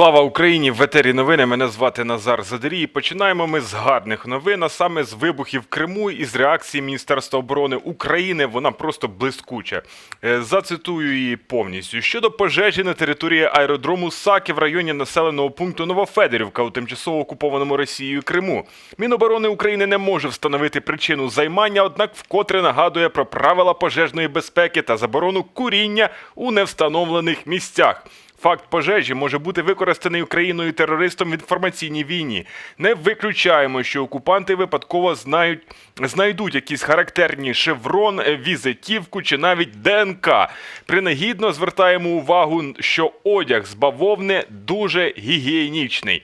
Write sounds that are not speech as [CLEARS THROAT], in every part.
Слава Україні! В етері новини. Мене звати Назар Задарій. Починаємо ми з гарних новин, а саме з вибухів в Криму і з реакції Міністерства оборони України. Вона просто блискуча. Е, Зацитую її повністю. Щодо пожежі на території аеродрому Саки в районі населеного пункту Новофедорівка у тимчасово окупованому Росією Криму. Міноборони України не може встановити причину займання, однак вкотре нагадує про правила пожежної безпеки та заборону куріння у невстановлених місцях. Факт пожежі може бути використаний Україною терористом в інформаційній війні. Не виключаємо, що окупанти випадково знають, знайдуть якісь характерні шеврон, візитівку чи навіть ДНК. Принагідно звертаємо увагу, що одяг з бавовни дуже гігієнічний.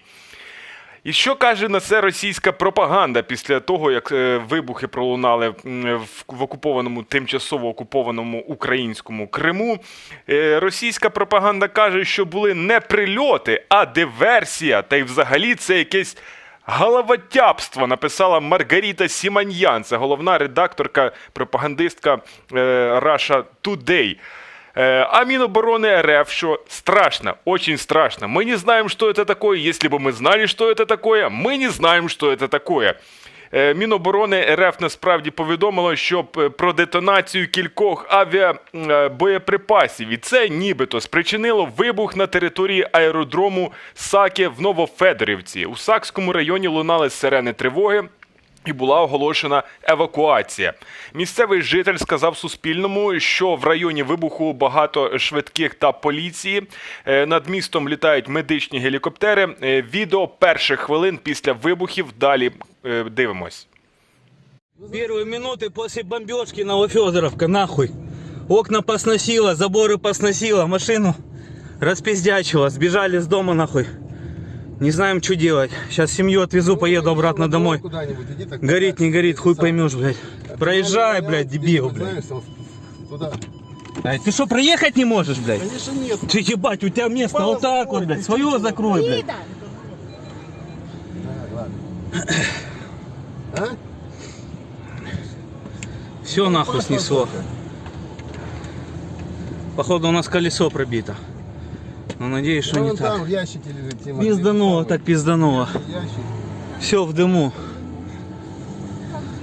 І що каже на це російська пропаганда після того, як е, вибухи пролунали в, окупованому тимчасово окупованому українському Криму? Е, російська пропаганда каже, що були не прильоти, а диверсія. Та й взагалі це якесь головотяпство. Написала Маргарита Сіманьян. Це головна редакторка, пропагандистка е, Russia Today. Э, А Минобороны РФ, что страшно, очень страшно. Мы не знаем, что это такое. Если бы мы знали, что это такое, мы не знаем, что это такое. Е, Міноборони РФ насправді повідомило, що п- про детонацію кількох авіабоєприпасів. І це нібито спричинило вибух на території аеродрому Саке в Новофедорівці. У Сакському районі лунали сирени тривоги. І була оголошена евакуація. Місцевий житель сказав Суспільному, що в районі вибуху багато швидких та поліції. Е, Над містом літають медичні гелікоптери. Е, Відео перших хвилин після вибухів. Далі е, дивимось. Первые минуты после бомбежки Новофедоровка, нахуй. Окна посносило, заборы посносило, машину распиздячило, сбежали с дома нахуй. Не знаем, что делать. Сейчас семью отвезу, поеду обратно домой. Куда-нибудь иди так. Горит, не горит, хуй поймешь, блядь. Проезжай, блядь, дебил, блядь. А ты что, проехать не можешь, блядь? Конечно нет. Ты ебать, у тебя место вот так вот, блядь. Свое закрой, блядь. А? Все нахуй снесло. Походу у нас колесо пробито. Но надеюсь, что Ну, не так. там в ящике лежит Тима. Пиздануло, так пиздануло. Ящик. Все в дыму.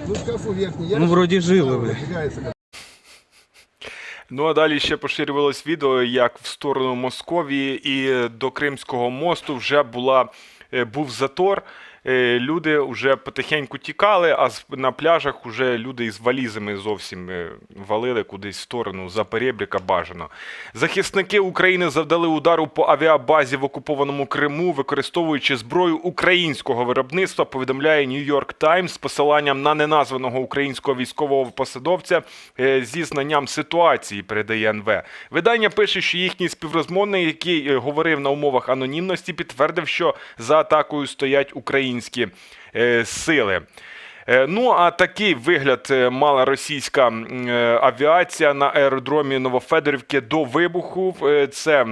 Ну, в шкафу верхний ящик. Ну, вроде живы, бля. Ну а далі ще поширювалось відео, як в сторону Московії і до Кримського мосту вже була, е, був затор. Е, Люди вже потихеньку тікали, а на пляжах вже люди із валізами зовсім е, валили кудись в сторону за перебріка бажано. Захисники України завдали удару по авіабазі в окупованому Криму, використовуючи зброю українського виробництва, повідомляє Нью-Йорк Таймс з посиланням на неназваного українського військового посадовця е, зі знанням ситуації, передає НВ. Видання пише, що їхній співрозмовник, який говорив на умовах анонімності, підтвердив, що за атакою стоять українські е, сили. Е, Ну, а такий вигляд е, мала російська авіація на аеродромі Новофедорівки до вибуху. Це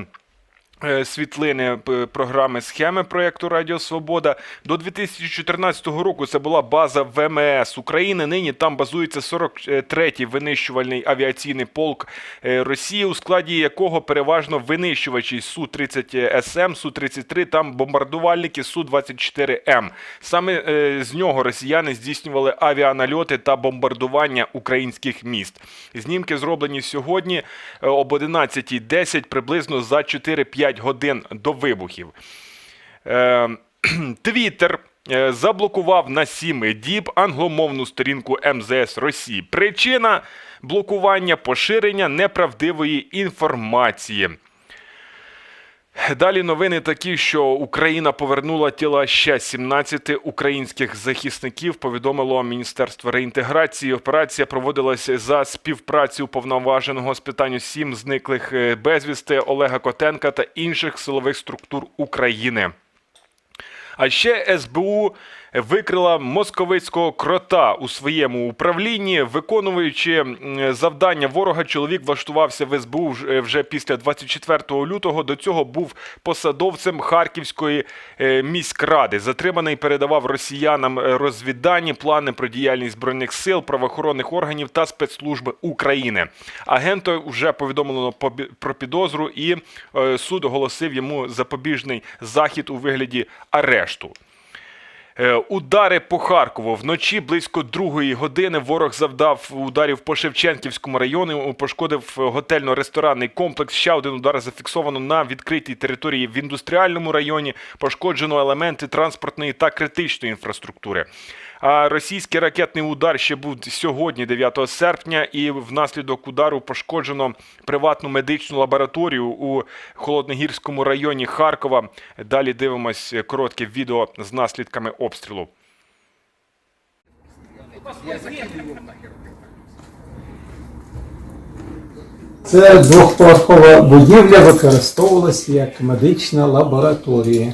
світлини програми схеми проєкту Радіо Свобода. До 2014 року це була база ВМС України. Нині там базується 43-й винищувальний авіаційний полк е, Росії, у складі якого переважно винищувачі Су-30 СМ, Су-33, там бомбардувальники Су-24М. Саме е, з нього росіяни здійснювали авіанальоти та бомбардування українських міст. Знімки зроблені сьогодні е, об 11.10, приблизно за 4-5 годин до вибухів. Е, [CLEARS THROAT] Твіттер е, заблокував на 7 діб англомовну сторінку МЗС Росії. Причина блокування поширення неправдивої інформації. Далі новини такі, що Україна повернула тіла ще 17 українських захисників. Повідомило Міністерство реінтеграції. Операція проводилася за співпрацю повноваженого з питань сім зниклих е, безвісти Олега Котенка та інших силових структур України. А ще СБУ викрила московицького крота у своєму управлінні. Виконуючи завдання ворога, чоловік влаштувався в СБУ вже- вже після 24 лютого. До цього був посадовцем Харківської е, міськради. Затриманий передавав росіянам е, розвіддані, плани про діяльність збройних сил, правоохоронних органів та спецслужби України. Агенту вже повідомлено про підозру, і е, суд оголосив йому запобіжний захід у вигляді арешту. Е, Удари по Харкову вночі близько другої години ворог завдав ударів по Шевченківському району, пошкодив готельно-ресторанний комплекс. Ще один удар зафіксовано на відкритій території в індустріальному районі. Пошкоджено елементи транспортної та критичної інфраструктури. А російський ракетний удар ще був сьогодні, 9 серпня, і внаслідок удару пошкоджено приватну медичну лабораторію у холодногірському районі Харкова. Далі дивимось коротке відео з наслідками обстрілу. Це двохповерхова будівля використовувалася як медична лабораторія.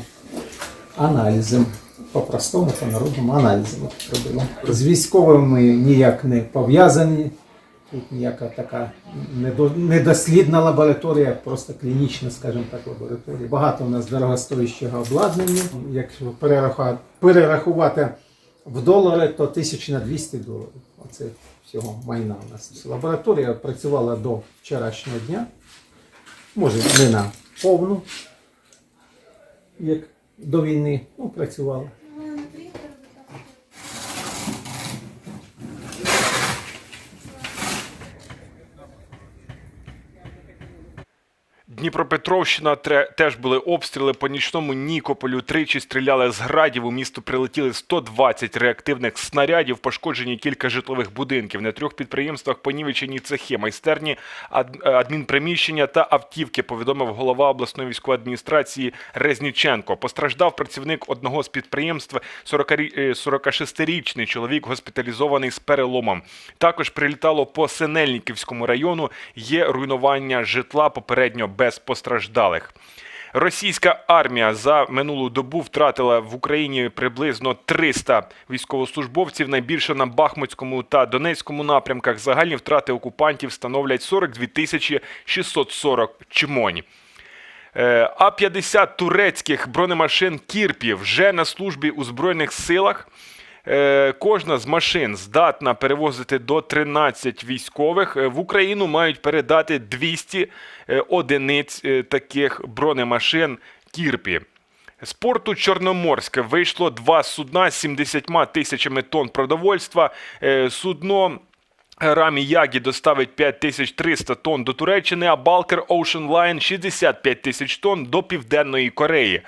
Аналізом. По-простому, по-народному аналізом робили. З військовими ніяк не пов'язані. Тут ніяка така недослідна лабораторія, просто клінічна, скажімо так, лабораторія. Багато у нас дорогостоящого обладнання. Якщо перерахувати, перерахувати в долари, то тисяч на 200 доларів. Оце всього майна у нас. Лабораторія працювала до вчорашнього дня. Може, не на повну, як до війни, ну, працювала. Дніпропетровщина теж були обстріли по нічному Нікополю. Тричі стріляли з градів. У місто прилетіли 120 реактивних снарядів. Пошкоджені кілька житлових будинків. На трьох підприємствах понівечені цехи, майстерні, ад- адмінприміщення та автівки. Повідомив голова обласної військової адміністрації Резніченко. Постраждав працівник одного з підприємств 40-рі- е, 46-річний чоловік, госпіталізований з переломом. Також прилітало по Синельниківському району. Є руйнування житла попередньо без постраждалих. Російська армія за минулу добу втратила в Україні приблизно 300 військовослужбовців. Найбільше на Бахмутському та Донецькому напрямках. Загальні втрати окупантів становлять 42 тисячі 640 чмонь. Е, А-50 турецьких бронемашин Кірпі вже на службі у Збройних силах. Е, Кожна з машин здатна перевозити до 13 військових. Е, В Україну мають передати 200 е, одиниць таких бронемашин Кірпі. З порту Чорноморська вийшло два судна з 70 тисячами тонн продовольства. Судно Рамі Ягі доставить 5300 тонн до Туреччини, а Балкер Ocean Line 65 тисяч тонн до Південної Кореї.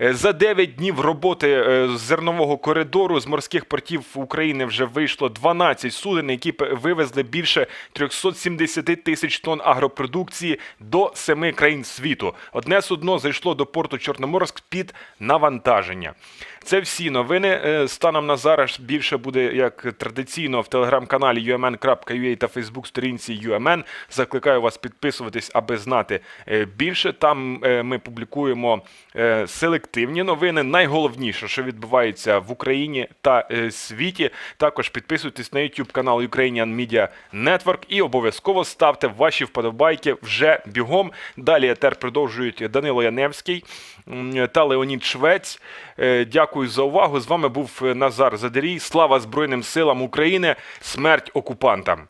Е, За 9 днів роботи е, зернового коридору з морських портів України вже вийшло 12 суден, які вивезли більше 370 тисяч тонн агропродукції до семи країн світу. Одне судно зайшло до порту Чорноморськ під навантаження. Це всі новини. Е, Станом на зараз більше буде як традиційно в телеграм-каналі umn.ua та фейсбук-сторінці UMN. Закликаю вас підписуватись, аби знати е, більше. Там е, ми публікуємо е, селективні новини. Найголовніше, що відбувається в Україні та світі. Також підписуйтесь на YouTube канал Ukrainian Media Network і обов'язково ставте ваші вподобайки вже бігом. Далі етер продовжують Данило Яневський та Леонід Швець. Дякую за увагу. З вами був Назар Задерій. Слава Збройним силам України. Смерть окупантам там.